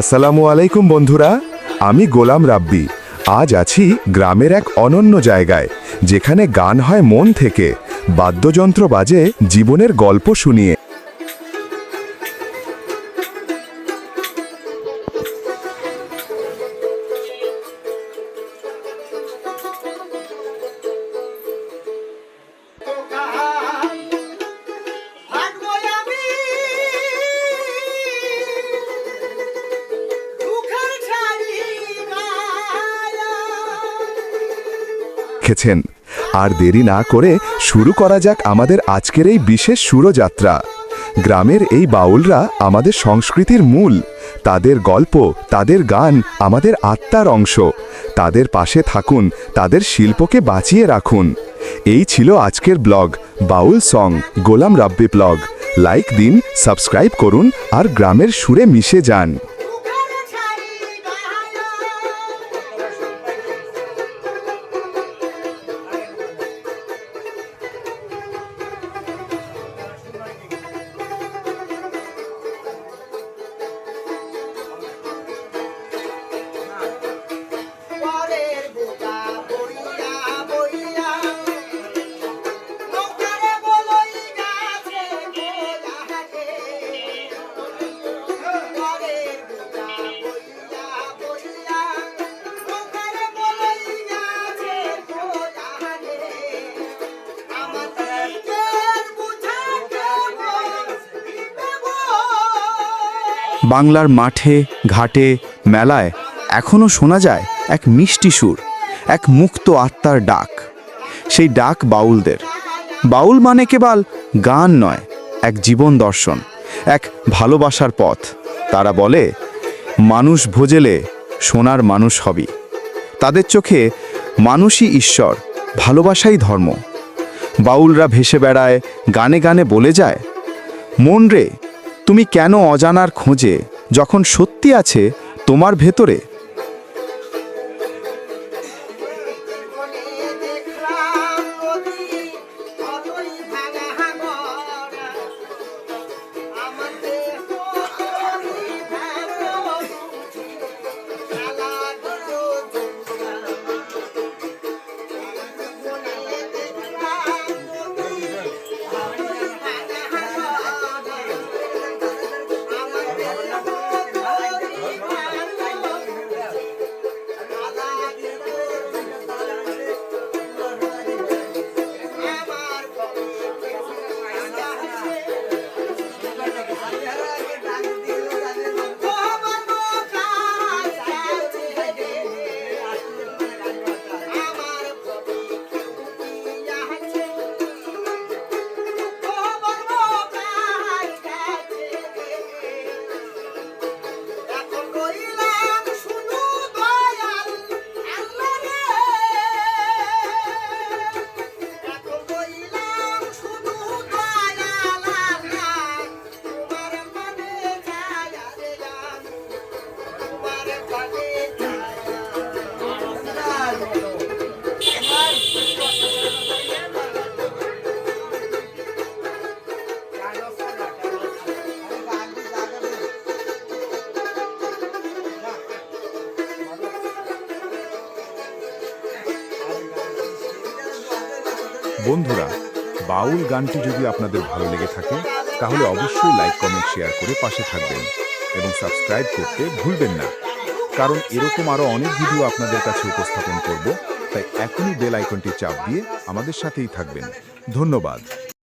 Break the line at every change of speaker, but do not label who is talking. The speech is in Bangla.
আসসালামু আলাইকুম বন্ধুরা, আমি গোলাম রাব্বি। আজ আছি গ্রামের এক অনন্য জায়গায়, যেখানে গান হয় মন থেকে। বাদ্যযন্ত্র বাজে জীবনের গল্প শুনিয়ে। রেখেছেন। আর দেরি না করে শুরু করা যাক আমাদের আজকের এই বিশেষ সুরযাত্রা। গ্রামের এই বাউলরা আমাদের সংস্কৃতির মূল। তাদের গল্প, তাদের গান আমাদের আত্মার অংশ। তাদের পাশে থাকুন, তাদের শিল্পকে বাঁচিয়ে রাখুন। এই ছিল আজকের blog. Baul song, Golam Rabbi blog. Like দিন, সাবস্ক্রাইব করুন আর গ্রামের সুরে মিশে যান।
বাংলার মাঠে, ঘাটে, মেলায় এখনও শোনা যায় এক মিষ্টি সুর, এক মুক্ত আত্মার ডাক। সেই ডাক বাউলদের। বাউল মানে কেবল গান নয়, এক জীবন দর্শন, এক ভালোবাসার পথ। তারা বলে, মানুষ ভোজেলে সোনার মানুষ হবি। তাদের চোখে মানুষই ঈশ্বর, ভালোবাসাই ধর্ম। বাউলরা ভেসে বেড়ায়, গানে গানে বলে যায়, মন রে তুমি কেন অজানার খোঁজে? যখন সত্যি আছে তোমার ভেতরে
বন্ধুরা, বাউল গানটি যদি আপনাদের ভালো লেগে থাকে, তাহলে অবশ্যই লাইক, কমেন্ট, শেয়ার করে পাশে থাকবেন এবং সাবস্ক্রাইব করতে ভুলবেন না। কারণ এরকম আরও অনেক ভিডিও আপনাদের কাছে উপস্থাপন করব, তাই এখনই বেল আইকনটি চাপ দিয়ে আমাদের সাথেই থাকবেন। ধন্যবাদ।